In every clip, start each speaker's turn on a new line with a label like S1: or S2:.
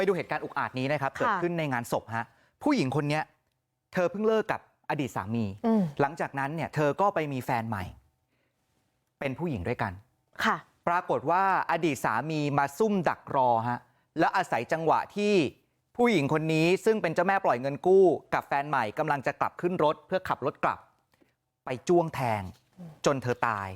S1: ไปดูเหตุการณ์อุกอาจนี้นะครับ
S2: ค่ะ
S1: เกิดขึ้นในงานศพฮะผู้หญิงคนเนี้ยเธอเพิ่งเลิกกับอดีตสามี
S2: อืม
S1: หลังจากนั้นเนี่ยเธอก็ไปมีแฟนใหม่ เป็นผู้หญิงด้วยกัน
S2: ค่ะ
S1: ปรากฏว่าอดีตสามีมาซุ่มดักรอฮะแล้วอาศัยจังหวะที่ผู้หญิงคนนี้ซึ่งเป็นเจ้าแม่ปล่อยเงินกู้กับแฟนใหม่กำลังจะกลับขึ้นรถ เพื่อขับรถกลับ ไปจ้วงแทง จนเธอตาย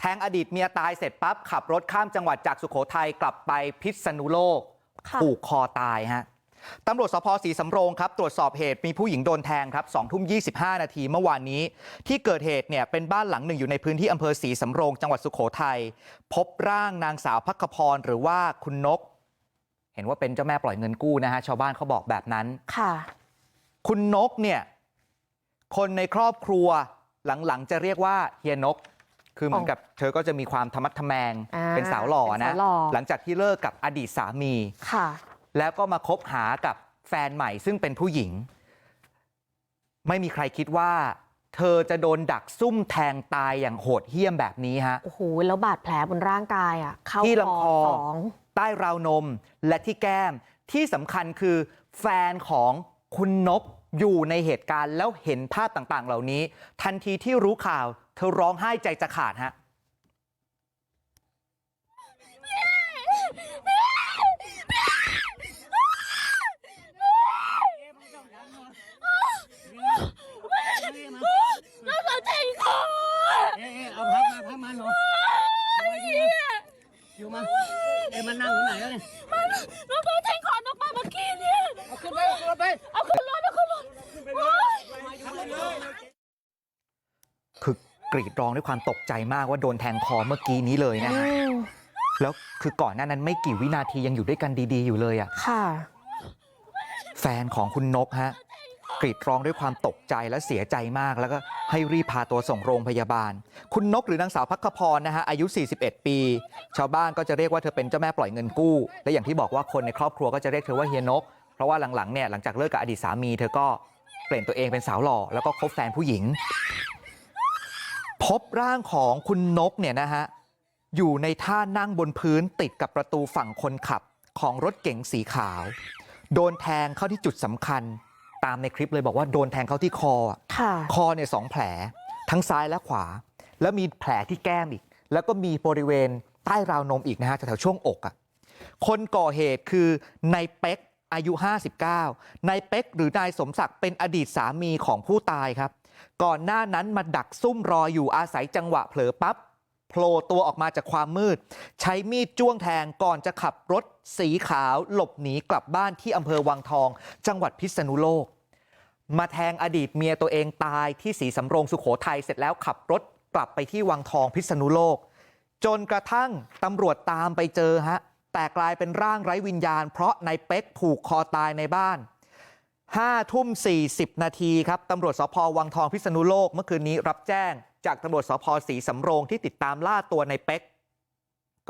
S1: แทงอดีตเมียตายเสร็จปั๊บขับรถข้ามจังหวัดจากสุโขทัยกลับไปพิษณุโลก
S2: ค่ะ
S1: ผูกคอตายฮะตำรวจสพศรีสำโรงครับตรวจสอบเหตุมีผู้หญิงโดนแทงครับ2ทุ่ม25นาทีเมื่อวานนี้ ที่เกิดเหตุเนี่ยเป็นบ้านหลังหนึ่งอยู่ในพื้นที่อำเภอศรีสำโรงจังหวัดสุโขทัยพบร่างนางสาวพักขพรหรือว่าคุณนก เห็นว่าเป็นเจ้าแม่ปล่อยเงินกู้นะฮะชาวบ้านเขาบอกแบบนั้น
S2: ค่ะ
S1: คุณนกเนี่ยคนในครอบครัวหลังๆจะเรียกว่าเฮียนก คือเหมือนกับเธอก็จะมีความธรรมัดทแมง
S2: อ่า
S1: เป็นสาวหล่อ
S2: เป็น
S1: นะ
S2: สาวหล่อ
S1: หลังจากที่เลิกกับอดีตสามี
S2: ค่ะ
S1: แล้วก็มาคบหากับแฟนใหม่ซึ่งเป็นผู้หญิง ไม่มีใครคิดว่า เธอจะโดนดักซุ่มแทงตายอย่างโหดเหี้ยมแบบนี้ฮะ
S2: โอ้โหแล้วบาดแผลบนร่างกายอะเข้า
S1: ที่ลำคอ
S2: สอง
S1: ใต้ราวนมและที่แก้มที่สำคัญคือแฟนของคุณนกอยู่ในเหตุการณ์แล้วเห็นภาพต่างๆ เหล่านี้ ทันทีที่รู้ข่าว เธอร้องไห้ใจจะขาดฮะ
S3: แล้วก็ใจคอ
S4: เอ๊ะเอาพักมาพักมาหนูอยู่มาเอ๊ะมานั่งอยู่ไหนแล้วเนี่ย
S3: แล้วก็ใจคอนออกมาเมื่อกี้เนี่ย
S4: เอาขึ้นไปเอาขึ้นไป
S3: เอาขึ้นรถเอาขึ้นรถโอ๊ย
S1: คือก รีดร้องด้วยความตกใจมากว่าโดนแทงคอเมื่อกี้นี้เลยนะ
S2: อื
S1: ฮะ
S2: ม
S1: แล้วคือก่อนหน้านั้นไม่กี่วินาทียังอยู่ด้วยกันดีๆอยู่เลยอะ
S2: ค่ะ
S1: แฟนของคุณนกฮะกรีดร้องด้วยความตกใจและเสียใจมาก แล้วก็ให้รีบพาตัวส่งโรงพยาบาล คุณนกหรือนางสาวพักขพรนะฮะอายุ 41 ปี ชาวบ้านก็จะเรียกว่าเธอเป็นเจ้าแม่ปล่อยเงินกู้ และอย่างที่บอกว่าคนในครอบครัวก็จะเรียกเธอว่าเฮียนก เพราะว่าหลังๆเนี่ยหลังจากเลิกกับอดีตสามี เธอก็เปลี่ยนตัวเองเป็นสาวหล่อแล้วก็คบแฟนผู้หญิง พบร่างของคุณนกเนี่ยนะฮะอยู่ในท่านั่งบนพื้นติดกับประตูฝั่งคนขับของรถเก๋งสีขาวโดนแทงเข้าที่จุดสำคัญตามในคลิปเลยบอกว่าโดนแทงเข้าที่คออะ
S2: ค่ะ
S1: คอเนี่ยสองแผลทั้งซ้ายและขวา แล้วมีแผลที่แก้มอีก แล้วก็มีบริเวณใต้ราวนมอีกนะฮะแถวๆช่วงอกอะคนก่อเหตุคือนายเป็กอายุ 59นายเป็กหรือนายสมศักดิ์เป็นอดีตสามีของผู้ตายครับ ก่อนหน้านั้นมาดักซุ่มรออยู่อาศัยจังหวะเผลอปั๊บโผล่ตัวออกมาจากความมืดใช้มีดจ้วงแทงก่อนจะขับรถสีขาวหลบหนีกลับบ้านที่อำเภอวังทองจังหวัดพิษณุโลก มาแทงอดีตเมียตัวเองตายที่ศรีสำโรงสุขโขทัยเสร็จแล้วขับรถกลับไปที่วังทองพิษณุโลก จนกระทั่งตำรวจตามไปเจอฮะแต่กลายเป็นร่างไร้วิญญาณ เพราะนายเป็กผูกคอตายในบ้าน 5ทุ่ม40นาทีครับตำรวจสพวังทองพิษณุโลกเมื่อคืนนี้รับแจ้งจากตำรวจสพศรีสำโรงที่ติดตามล่าตัวในเป็ก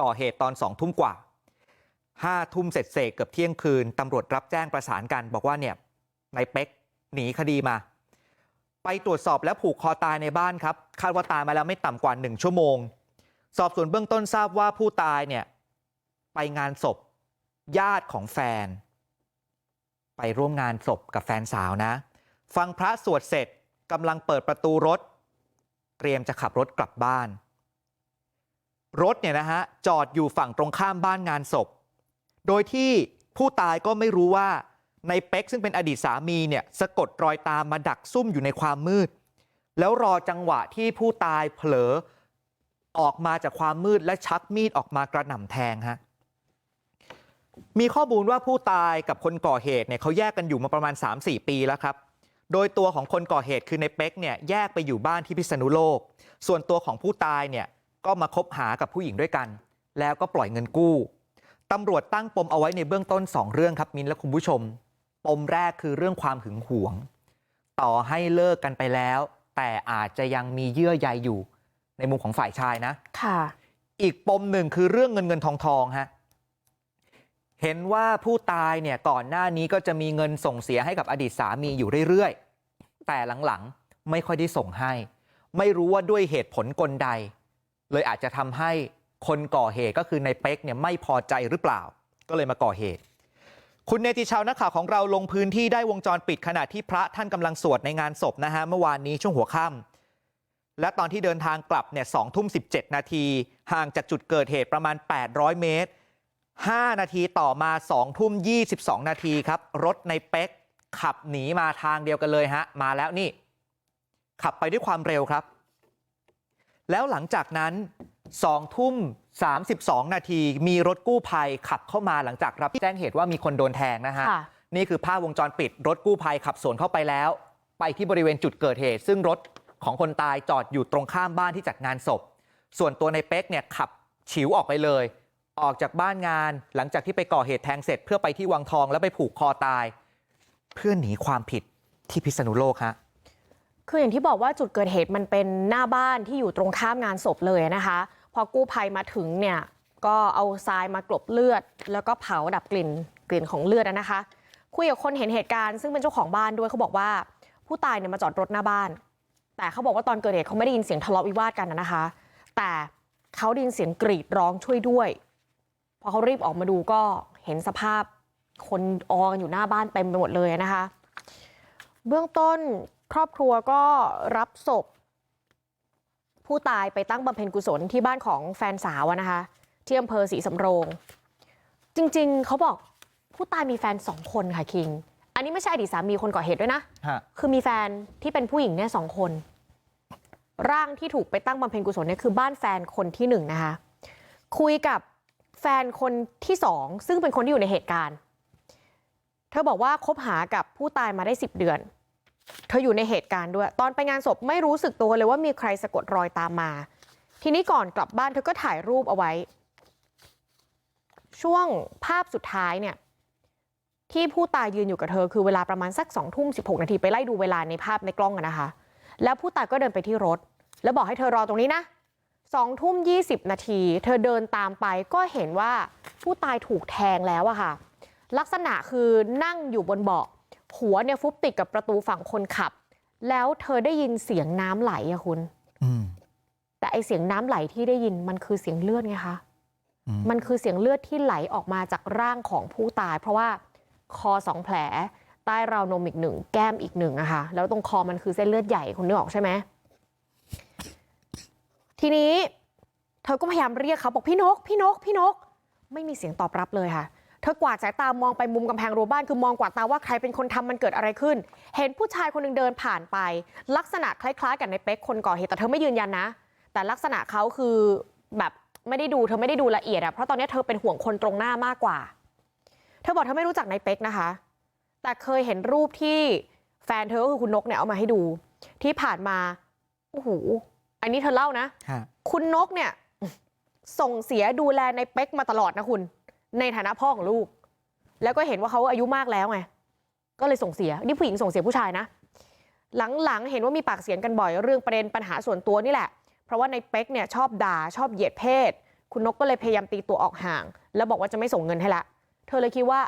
S1: ก่อเหตุตอน2ทุ่มกว่า5ทุ่มเสร็จเกือบเที่ยงคืนตำรวจรับแจ้งประสานกันบอกว่าเนี่ยนายเป็กหนีคดีมา ไปตรวจสอบแล้วผูกคอตายในบ้านครับคาดว่าตายมาแล้วไม่ต่ำกว่า 1 ชั่วโมง สอบสวนเบื้องต้นทราบว่าผู้ตายเนี่ยไปงานศพญาติของแฟน ไปร่วมงานศพกับแฟนสาวนะฟังพระสวดเสร็จกำลังเปิดประตูรถเตรียมจะขับรถกลับบ้านรถเนี่ยนะฮะจอดอยู่ฝั่งตรงข้ามบ้านงานศพโดยที่ผู้ตายก็ไม่รู้ว่าในเป็กซึ่งเป็นอดีตสามีเนี่ยสะกดรอยตามมาดักซุ่มอยู่ในความมืดแล้วรอจังหวะที่ผู้ตายเผลอออกมาจากความมืดและชักมีดออกมากระหน่ำแทงฮะ มีข้อมูลว่าผู้ตายกับคนก่อเหตุเนี่ยเขาแยกกันอยู่มาประมาณ3-4ปีแล้วครับโดยตัวของคนก่อเหตุคือในเป็กเนี่ยแยกไปอยู่บ้านที่พิษณุโลกส่วนตัวของผู้ตายเนี่ยก็มาคบหากับผู้หญิงด้วยกัน แล้วก็ปล่อยเงินกู้ตำรวจตั้งปมเอาไว้ในเบื้องต้น 2 เรื่องครับมิ้นและคุณผู้ชม ปมแรกคือเรื่องความหึงหวง ต่อให้เลิกกันไปแล้ว แต่อาจจะยังมีเยื่อใยอยู่ในมุมของฝ่ายชายนะ
S2: ค่ะ
S1: อีกปมหนึ่งคือเรื่องเงินเงินทองทองฮะ เห็นว่าผู้ตายเนี่ยก่อนหน้านี้ก็จะมีเงินส่งเสียให้กับอดีตสามีอยู่เรื่อยๆแต่หลังๆไม่ค่อยได้ส่งให้ไม่รู้ว่าด้วยเหตุผลกลใดเลยอาจจะทำให้คนก่อเหตุก็คือในเป็กเนี่ยไม่พอใจหรือเปล่าก็เลยมาก่อเหตุคุณเนติชาวนักข่าวของเราลงพื้นที่ได้วงจรปิดขณะที่พระท่านกำลังสวดในงานศพนะฮะเมื่อวานนี้ช่วงหัวค่ำและตอนที่เดินทางกลับเนี่ยสองทุ่มสิบเจ็ดนาทีห่างจากจุดเกิดเหตุประมาณ800เมตร 5นาทีต่อมา2ทุ่ม22นาทีครับรถในเป๊กขับหนีมาทางเดียวกันเลยฮะมาแล้วนี่ขับไปด้วยความเร็วครับแล้วหลังจากนั้น2ทุ่ม32นาทีมีรถกู้ภัยขับเข้ามาหลังจากรับแจ้งเหตุว่ามีคนโดนแทงนะฮะ
S2: ค่ะ
S1: นี่คือภาพวงจรปิดรถกู้ภัยขับสวนเข้าไปแล้วไปที่บริเวณจุดเกิดเหตุซึ่งรถของคนตายจอดอยู่ตรงข้ามบ้านที่จัดงานศพส่วนตัวในเป๊กเนี่ยขับฉิวออกไปเลย ออกจากบ้านงานหลังจากที่ไปก่อเหตุแทงเสร็จเพื่อไปที่วังทองแล้วไปผูกคอตาย เพื่อหนีความผิดที่พิษณุโลกฮะ
S2: คืออย่างที่บอกว่าจุดเกิดเหตุมันเป็นหน้าบ้านที่อยู่ตรงข้ามงานศพเลยนะคะ พอกู้ภัยมาถึงเนี่ยก็เอาทรายมากลบเลือด แล้วก็เผาดับกลิ่นกลิ่นของเลือดนะคะ คุยกับคนเห็นเหตุการณ์ซึ่งเป็นเจ้าของบ้านด้วยเขาบอกว่าผู้ตายเนี่ยมาจอดรถหน้าบ้าน แต่เขาบอกว่าตอนเกิดเหตุเขาไม่ได้ยินเสียงทะเลาะวิวาทกันนะคะ แต่เขาได้ยินเสียงกรีดร้องช่วยด้วย พอเขารีบออกมาดูก็เห็นสภาพคนออกันอยู่หน้าบ้านเต็มไปหมดเลยนะคะเบื้องต้นครอบครัวก็รับศพผู้ตายไปตั้งบำเพ็ญกุศลที่บ้านของแฟนสาวอะนะคะที่อำเภอศรีสำโรงจริงๆเขาบอกผู้ตายมีแฟนสองคนค่ะคิงอันนี้ไม่ใช่อดีตสามีคนก่อเหตุด้วยนะ
S1: ฮะ
S2: คือมีแฟนที่เป็นผู้หญิงเนี่ยสองคนร่างที่ถูกไปตั้งบำเพ็ญกุศลเนี่ยคือบ้านแฟนคนที่หนึ่งนะคะคุยกับ แฟนคนที่สองซึ่งเป็นคนที่อยู่ในเหตุการณ์เธอบอกว่าคบหากับผู้ตายมาได้สิบเดือนเธออยู่ในเหตุการณ์ด้วยตอนไปงานศพไม่รู้สึกตัวเลยว่ามีใครสะกดรอยตามมา ทีนี้ก่อนกลับบ้านเธอก็ถ่ายรูปเอาไว้ ช่วงภาพสุดท้ายเนี่ย ที่ผู้ตายยืนอยู่กับเธอคือเวลาประมาณสักสองทุ่มสิบหกนาทีไปไล่ดูเวลาในภาพในกล้องนะคะ แล้วผู้ตายก็เดินไปที่รถ แล้วบอกให้เธอรอตรงนี้นะ สองทุ่มยี่สิบนาทีเธอเดินตามไปก็เห็นว่าผู้ตายถูกแทงแล้วอะค่ะลักษณะคือนั่งอยู่บนเบาะหัวเนี่ยฟุบติดกับประตูฝั่งคนขับแล้วเธอได้ยินเสียงน้ำไหลอะคุณ
S1: อืม
S2: แต่ไอเสียงน้ำไหลที่ได้ยินมันคือเสียงเลือดไงคะ
S1: อืม
S2: มันคือเสียงเลือดที่ไหลออกมาจากร่างของผู้ตาย เพราะว่าคอสองแผลใต้ราวนมอีกหนึ่งแก้มอีกหนึ่งอะค่ะแล้วตรงคอมันคือเส้นเลือดใหญ่คุณนึกออกใช่ไหม ทีนี้เธอก็พยายามเรียกเขาบอกพี่นกพี่นกพี่นกไม่มีเสียงตอบรับเลยค่ะเธอกวาดสายตามองไปมุมกำแพงรั้วบ้านคือมองกวาดตาว่าใครเป็นคนทำมันเกิดอะไรขึ้นเห็นผู้ชายคนหนึ่งเดินผ่านไปลักษณะคล้ายๆกับในเป๊กคนก่อเหตุแต่เธอไม่ยืนยันนะแต่ลักษณะเขาคือแบบไม่ได้ดูเธอไม่ได้ดูละเอียดอะเพราะตอนนี้เธอเป็นห่วงคนตรงหน้ามากกว่าเธอบอกเธอไม่รู้จักในเป็กนะคะแต่เคยเห็นรูปที่แฟนเธอก็คือคุณนกเนี่ยเอามาให้ดูที่ผ่านมาโอ้โห อันนี้เธอเล่านะ
S1: ฮะ
S2: คุณนกเนี่ยส่งเสียดูแลในเป็กมาตลอดนะคุณในฐานะพ่อของลูกแล้วก็เห็นว่าเขาอายุมากแล้วไงก็เลยส่งเสียนี่ผู้หญิงส่งเสียผู้ชายนะหลังๆเห็นว่ามีปากเสียงกันบ่อยเรื่องประเด็นปัญหาส่วนตัวนี่แหละเพราะว่าในเป็กเนี่ยชอบด่าชอบเหยียดเพศคุณนกก็เลยพยายามตีตัวออกห่างแล้วบอกว่าจะไม่ส่งเงินให้ละเธอเลยคิดว่า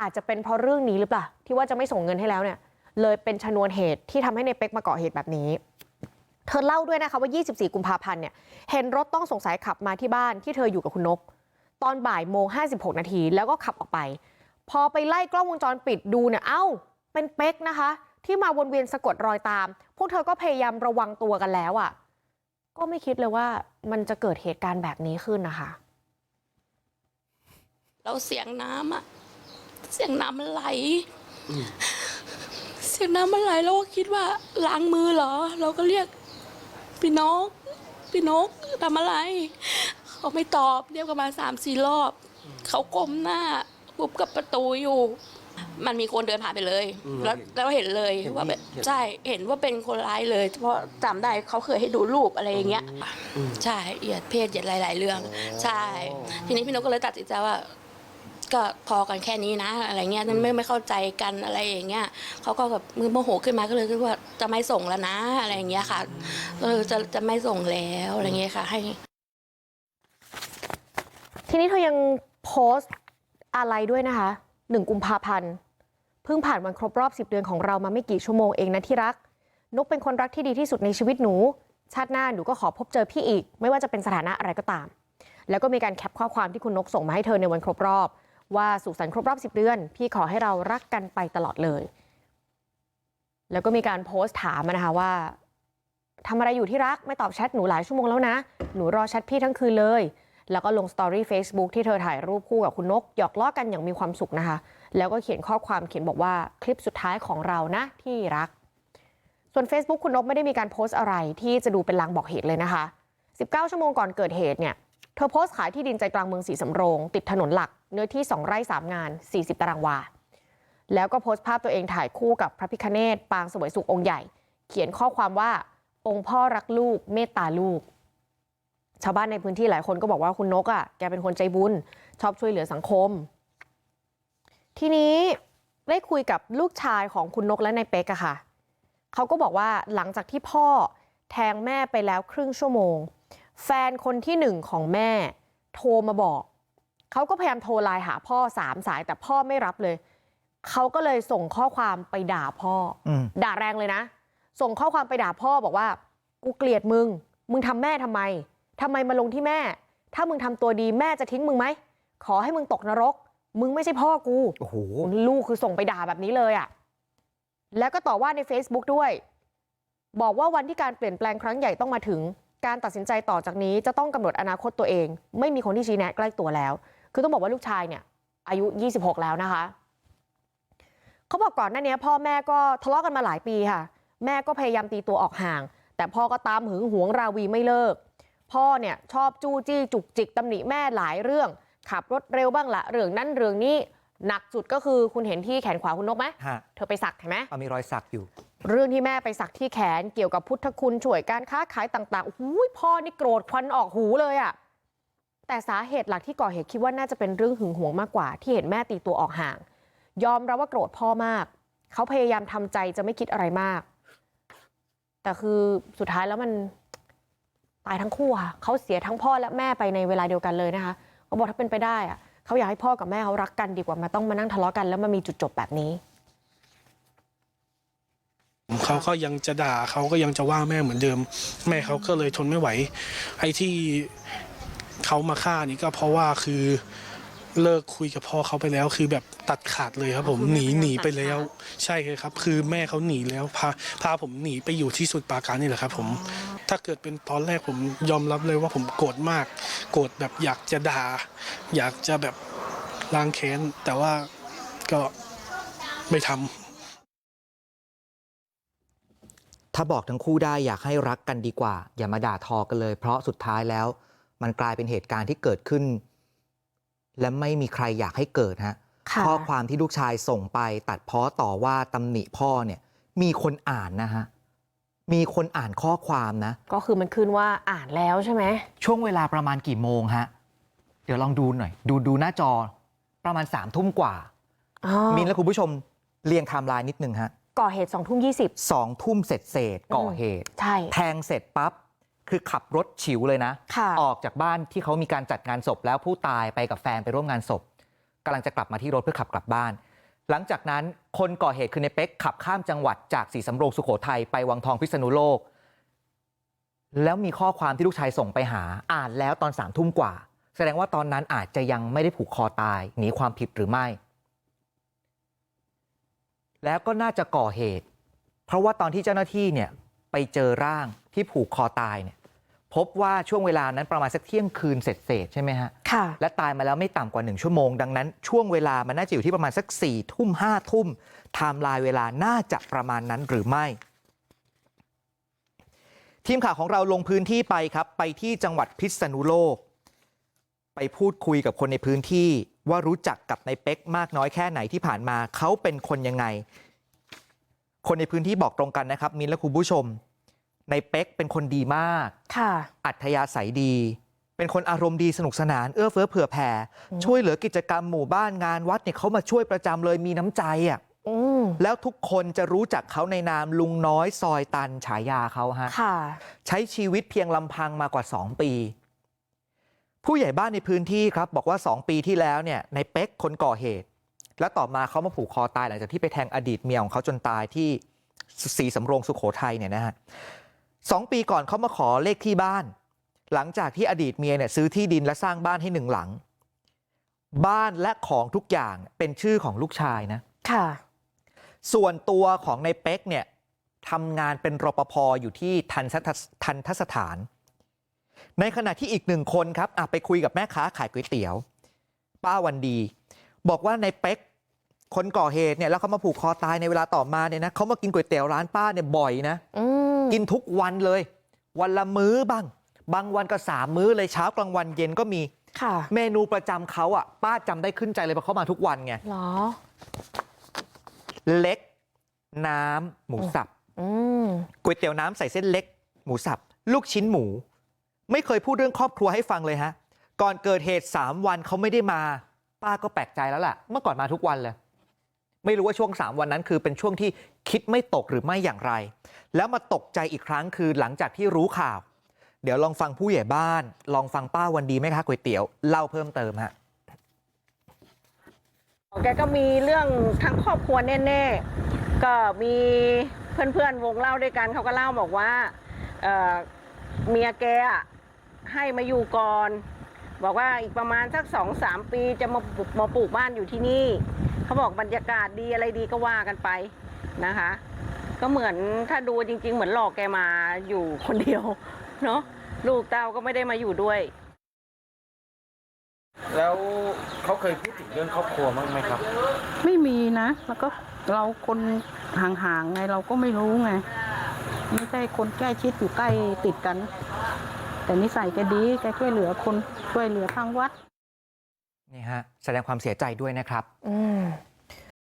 S2: อาจจะเป็นเพราะเรื่องนี้หรือเปล่าที่ว่าจะไม่ส่งเงินให้แล้วเนี่ยเลยเป็นชนวนเหตุที่ทำให้ในเป็กมาก่อเหตุแบบนี้ เธอเล่าด้วยนะคะว่า24กุมภาพันธ์เนี่ยเห็นรถต้องสงสัยขับมาที่บ้านที่เธออยู่กับคุณนกตอนบ่ายโมง56นาทีแล้วก็ขับออกไป พอไปไล่กล้องวงจรปิดดูเนี่ยเอ้าเป็นเป็กนะคะ ที่มาวนเวียนสะกดรอยตาม พวกเธอก็พยายามระวังตัวกันแล้วอะ่ะ ก็ไม่คิดเลยว่ามันจะเกิดเหตุการณ์แบบนี้ขึ้นนะคะ
S3: เราเสียงน้ำอะเสียงน้ำมันไหลเสียงน้ำมันไหลเราก็คิดว่าล้างมือเหรอ เราก็เรียก พี่นก พี่นกทำอะไร เขาไม่ตอบเรียกประมาณสามสี่รอบ เขาก้มหน้าปุบกับประตูอยู่ มันมีคนเดินผ่านไปเลย
S4: อืม
S3: แล้วแล้วเห็นเลยว่าแบบใช่เห็นว่าเป็นคนร้ายเลย เพราะจำได้เขาเคยให้ดูรูปอะไรอย่างเงี้ยใช่เหยียดเพศเหยียดหลาย ๆ เรื่อง ใช่ ทีนี้พี่นกก็เลยตัดสินใจว่า ก็พอกันแค่นี้นะ อะไรเงี้ยนั่นไม่ไม่เข้าใจกันอะไรอย่างเงี้ยเขาก็แบบมือโมโหขึ้นมาก็เลยคิดว่าจะไม่ส่งแล้วนะอะไรอย่างเงี้ยค่ะเออจะจะไม่ส่งแล้วอะไรเงี้ยค่ะ ให้
S2: ทีนี้เธอยังโพสต์อะไรด้วยนะคะหนึ่งกุมภาพันธ์เพิ่งผ่านวันครบรอบ10เดือนของเรามาไม่กี่ชั่วโมงเองนะที่รัก นกเป็นคนรักที่ดีที่สุดในชีวิตหนู ชาติหน้าหนูก็ขอพบเจอพี่อีก ไม่ว่าจะเป็นสถานะอะไรก็ตาม แล้วก็มีการแคปข้อความที่คุณนกส่งมาให้เธอในวันครบรอบ ว่าสุขสันต์ครบรอบ10เดือนพี่ขอให้เรารักกันไปตลอดเลยแล้วก็มีการโพสต์ถามนะคะว่าทำอะไรอยู่ที่รักไม่ตอบแชทหนูหลายชั่วโมงแล้วนะ หนูรอแชทพี่ทั้งคืนเลย แล้วก็ลงสตอรี่ Facebook ที่เธอถ่ายรูปคู่กับคุณนก หยอกล้อกันอย่างมีความสุขนะคะ แล้วก็เขียนข้อความเขียนบอกว่าคลิปสุดท้ายของเรานะที่รัก ส่วน Facebook คุณนกไม่ได้มีการโพสต์อะไรที่จะดูเป็นลางบอกเหตุเลยนะคะ 19 ชั่วโมงก่อนเกิดเหตุเนี่ย เธอโพสต์ขายที่ดินใจกลางเมืองสีสำโรงติดถนนหลักเนื้อที่2ไร่3งาน40ตารางวาแล้วก็โพสต์ภาพตัวเองถ่ายคู่กับพระพิคเนตปางสวยสุของค์ใหญ่ เขียนข้อความว่าองค์พ่อรักลูกเมตตาลูก ชาวบ้านในพื้นที่หลายคนก็บอกว่าคุณนกอะแกเป็นคนใจบุญ ชอบช่วยเหลือสังคม ทีนี้ได้คุยกับลูกชายของคุณนกและนายเป๊กอะค่ะเขาก็บอกว่าหลังจากที่พ่อแทงแม่ไปแล้วครึ่งชั่วโมง แฟนคนที่หนึ่งของแม่โทรมาบอกเขาก็พยายามโทรไลน์หาพ่อสามสายแต่พ่อไม่รับเลยเขาก็เลยส่งข้อความไปด่าพ่อ
S1: อืม
S2: ด่าแรงเลยนะส่งข้อความไปด่าพ่อบอกว่ากูเกลียดมึงมึงทำแม่ทำไมทำไมมาลงที่แม่ ถ้ามึงทำตัวดีแม่จะทิ้งมึงไหมขอให้มึงตกนรก มึงไม่ใช่พ่อกู
S1: โอ้โห
S2: ลูกคือส่งไปด่าแบบนี้เลยอะ่ะแล้วก็ต่อว่าใน Facebook ด้วย บอกว่าวันที่การเปลี่ยนแปลงครั้งใหญ่ต้องมาถึง การตัดสินใจต่อจากนี้จะต้องกำหนดอนาคตตัวเองไม่มีคนที่ชี้แนะใกล้ตัวแล้วคือต้องบอกว่าลูกชายเนี่ยอายุ26แล้วนะคะเขาบอกก่อนหน้านี้พ่อแม่ก็ทะเลาะกันมาหลายปีค่ะแม่ก็พยายามตีตัวออกห่างแต่พ่อก็ตามหึงหวงราวีไม่เลิกพ่อเนี่ยชอบจู้จี้จุกจิกตำหนิแม่หลายเรื่องขับรถเร็วบ้างละเรื่องนั้นเรื่องนี้หนักสุดก็คือคุณเห็นที่แขนขวาคุณนกไหม
S1: ฮะ
S2: เธอไปสักเห็นไหม
S1: เอามีรอยสักอยู่
S2: เรื่องที่แม่ไปสักที่แขนเกี่ยวกับพุทธคุณช่วยการค้าขายต่างๆโอ้โหพ่อนี่โกรธควันออกหูเลยอะแต่สาเหตุหลักที่ก่อเหตุคิดว่าน่าจะเป็นเรื่องหึงหวงมากกว่าที่เห็นแม่ตีตัวออกห่าง ยอมรับว่าโกรธพ่อมาก เขาพยายามทำใจจะไม่คิดอะไรมาก แต่คือสุดท้ายแล้วมันตายทั้งคู่ค่ะเขาเสียทั้งพ่อและแม่ไปในเวลาเดียวกันเลยนะคะเขาบอกถ้าเป็นไปได้อะเขาอยากให้พ่อกับแม่เขารักกันดีกว่ามาต้องมานั่งทะเลาะกันแล้วมามีจุดจบแบบนี้
S5: เขาก็ยังจะด่าเขาก็ยังจะว่าแม่เหมือนเดิม แม่เขาก็เลยทนไม่ไหว ไอ้ที่เขามาฆ่านี่ก็เพราะว่าคือเลิกคุยกับพ่อเขาไปแล้ว คือแบบตัดขาดเลยครับ ผม
S2: คือ
S5: หนี
S2: แม่
S5: หนีไป
S2: ตัดขาด
S5: แล้ว ใช่ครับ คือแม่เขาหนีแล้วพาพาผมหนีไปอยู่ที่สุดปราการนี่แหละครับ ผม ถ้าเกิดเป็นตอนแรกผมยอมรับเลยว่าผมโกรธมาก โกรธแบบอยากจะด่า อยากจะแบบล้างแค้นแต่ว่าก็ไม่ทำ
S1: ถ้าบอกทั้งคู่ได้อยากให้รักกันดีกว่า อย่ามาด่าทอกันเลย เพราะสุดท้ายแล้ว มันกลายเป็นเหตุการณ์ที่เกิดขึ้น และไม่มีใครอยากให้เกิดฮะ
S2: ค่ะ
S1: ข้อความที่ลูกชายส่งไปตัดเพ้อต่อว่าตำหนิพ่อเนี่ย มีคนอ่านนะฮะมีคนอ่านข้อความนะ
S2: ก็คือมันขึ้นว่าอ่านแล้วใช่ไหม
S1: ช่วงเวลาประมาณกี่โมงฮะเดี๋ยวลองดูหน่อย ดูดูหน้าจอประมาณสามทุ่มกว่า
S2: อ๋อ
S1: มินและคุณผู้ชมเรียงไทม์ไลน์นิดนึงฮะ
S2: ก่อเหตุสองทุ่มยี่สิบ
S1: สองทุ่มเสร็จเสร็จๆก่อเหตุ
S2: ใช่
S1: แทงเสร็จปั๊บคือขับรถฉิวเลยนะ
S2: ค่ะ
S1: ออกจากบ้านที่เขามีการจัดงานศพแล้วผู้ตายไปกับแฟนไปร่วมงานศพกำลังจะกลับมาที่รถเพื่อขับกลับบ้าน หลังจากนั้นคนก่อเหตุคือในเป๊กขับข้ามจังหวัดจากสีสำโรงสุโขทัยไปวังทองพิษณุโลก แล้วมีข้อความที่ลูกชายส่งไปหา อ่านแล้วตอนสามทุ่มกว่า แสดงว่าตอนนั้นอาจจะยังไม่ได้ผูกคอตายหนีความผิดหรือไม่ แล้วก็น่าจะก่อเหตุเพราะว่าตอนที่เจ้าหน้าที่เนี่ยไปเจอร่างที่ผูกคอตายเนี่ยพบว่าช่วงเวลานั้นประมาณสักเที่ยงคืนเสร็จเสร็จๆใช่ไหมฮะ
S2: ค่ะ
S1: และตายมาแล้วไม่ต่ำกว่า1ชั่วโมงดังนั้นช่วงเวลามันน่าจะอยู่ที่ประมาณสัก4ี่ทุ่มห้าทุ่มไทม์ไลน์เวลาน่าจะประมาณนั้นหรือไม่ ทีมข่าวของเราลงพื้นที่ไปครับไปที่จังหวัดพิษณุโลก ไปพูดคุยกับคนในพื้นที่ ว่ารู้จักกับนายเป๊กมากน้อยแค่ไหนที่ผ่านมาเขาเป็นคนยังไงคนในพื้นที่บอกตรงกันนะครับมินและคุณผู้ชมในเป๊กเป็นคนดีมาก
S2: ค่ะ
S1: อัธยาศัยดี เป็นคนอารมณ์ดีสนุกสนานเอื้อเฟื้อเผื่อแผ่ช่วยเหลือกิจกรรมหมู่บ้านงานวัดเนี่ยเขามาช่วยประจำเลยมีน้ำใจอะ
S2: อืม
S1: แล้วทุกคนจะรู้จักเขาในนามลุงน้อยซอยตันฉายาเขาฮะ
S2: ค่ะ
S1: ใช้ชีวิตเพียงลำพังมากว่า 2 ปี ผู้ใหญ่บ้านในพื้นที่ครับบอกว่า2ปีที่แล้วเนี่ยในเป๊กคนก่อเหตุแล้วต่อมาเขามาผูกคอตายหลังจากที่ไปแทงอดีตเมียของเขาจนตายที่สีสำโรงสุขโขทัยเนี่ยนะฮะสองปีก่อนเขามาขอเลขที่บ้านหลังจากที่อดีตเมียเนี่ยซื้อที่ดินและสร้างบ้านให้หนึ่งหลัง บ้านและของทุกอย่างเป็นชื่อของลูกชายนะ
S2: ค่ะ
S1: ส่วนตัวของในเป๊กเนี่ยทำงานเป็นรปภอยู่ที่ทันสถทันทสถาน ในขณะที่อีกหนึ่งคนครับอะไปคุยกับแม่ค้าขายก๋วยเตี๋ยวป้าวันดีบอกว่าในเป๊กคนก่อเหตุเนี่ยแล้วเขามาผูกคอตายในเวลาต่อมาเนี่ยนะเขามากินก๋วยเตี๋ยวร้านป้าเนี่ยบ่อยนะ
S2: อืม
S1: กินทุกวันเลย วันละมื้อบ้าง บางวันก็สามมื้อเลยเช้ากลางวันเย็นก็มี
S2: ค่ะ
S1: เมนูประจำเขาอะ ป้าจำได้ขึ้นใจเลยเพราะเขามาทุกวันไง
S2: เหรอ
S1: เล็ก น้ำหมูสับ
S2: อืม
S1: ก๋วยเตี๋ยวน้ำใส่เส้นเล็ก หมูสับ ลูกชิ้นหมู ไม่เคยพูดเรื่องครอบครัวให้ฟังเลยฮะก่อนเกิดเหตุ3วันเขาไม่ได้มาป้าก็แปลกใจแล้วล่ะเมื่อก่อนมาทุกวันเลยไม่รู้ว่าช่วง3วันนั้นคือเป็นช่วงที่คิดไม่ตกหรือไม่อย่างไร แล้วมาตกใจอีกครั้งคือหลังจากที่รู้ข่าว เดี๋ยวลองฟังผู้ใหญ่บ้าน ลองฟังป้าวันดีไหมคะก๋วยเตี๋ยวเล่าเพิ่มเติมฮะ
S6: แกก็มีเรื่องทั้งครอบครัวแน่ๆ ก็มีเพื่อนๆวงเล่าด้วยกันเขาก็เล่าบอกว่าเอ่อเมียแกอะ ให้มาอยู่ก่อน บอกว่าอีกประมาณสักสองสามปีจะมาปลูกมาปลูกบ้านอยู่ที่นี่ เขาบอกบรรยากาศดีอะไรดีก็ว่ากันไปนะคะ ก็เหมือนถ้าดูจริง ๆ เหมือนหลอกแกมาอยู่คนเดียวเนาะลูกเต้าก็ไม่ได้มาอยู่ด้วย
S7: แล้วเขาเคยพูดถึงเรื่องครอบครัวบ้างไหมครับ
S8: ไม่มีนะ แล้วก็เราคนห่างๆไงเราก็ไม่รู้ไง ไม่ใช่คนใกล้ชิดอยู่ใกล้ติดกัน แต่นิสัยแกดีแกช่วยเหลือคนช่วยเหลือทางวัด
S1: นี่ฮะแสดงความเสียใจด้วยนะครับ
S2: อืม